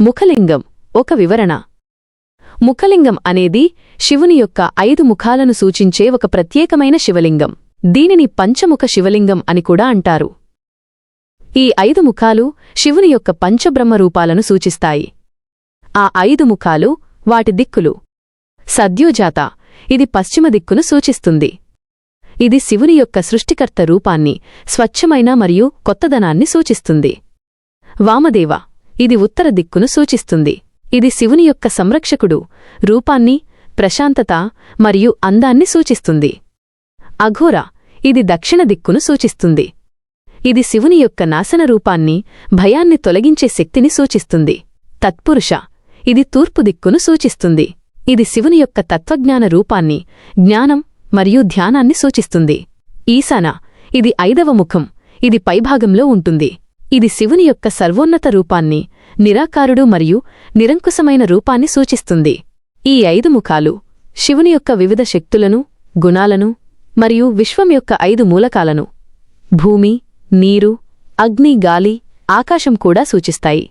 ముఖలింగం ఒక వివరణ. ముఖలింగం అనేది శివుని యొక్క ఐదు ముఖాలను సూచించే ఒక ప్రత్యేకమైన శివలింగం. దీనిని పంచముఖ శివలింగం అని కూడా అంటారు. ఈ ఐదు ముఖాలు శివుని యొక్క పంచబ్రహ్మ రూపాలను సూచిస్తాయి. ఆ ఐదు ముఖాలు వాటి దిక్కులు. సద్యోజాత ఇది పశ్చిమ దిక్కును సూచిస్తుంది. ఇది శివుని యొక్క సృష్టికర్త రూపాన్ని స్వచ్ఛమైన మరియు కొత్తదనాన్ని సూచిస్తుంది. వామదేవ ఇది ఉత్తర దిక్కును సూచిస్తుంది. ఇది శివుని యొక్క సంరక్షకుడు రూపాన్ని ప్రశాంతత మరియు అందాన్ని సూచిస్తుంది. అఘోర ఇది దక్షిణ దిక్కును సూచిస్తుంది. ఇది శివుని యొక్క నాశన రూపాన్ని భయాన్ని తొలగించే శక్తిని సూచిస్తుంది. తత్పురుష ఇది తూర్పు దిక్కును సూచిస్తుంది. ఇది శివుని యొక్క తత్వజ్ఞాన రూపాన్ని జ్ఞానం మరియు ధ్యానాన్ని సూచిస్తుంది. ఈశాన ఇది ఐదవ ముఖం ఇది పైభాగంలో ఉంటుంది. ఇది శివుని యొక్క సర్వోన్నత రూపాన్ని నిరాకారుడు మరియు నిరంకుశమైన రూపాన్ని సూచిస్తుంది. ఈ ఐదు ముఖాలు శివుని యొక్క వివిధ శక్తులను గుణాలను మరియు విశ్వం యొక్క ఐదు మూలకాలను భూమి నీరు అగ్ని గాలి ఆకాశం కూడా సూచిస్తాయి.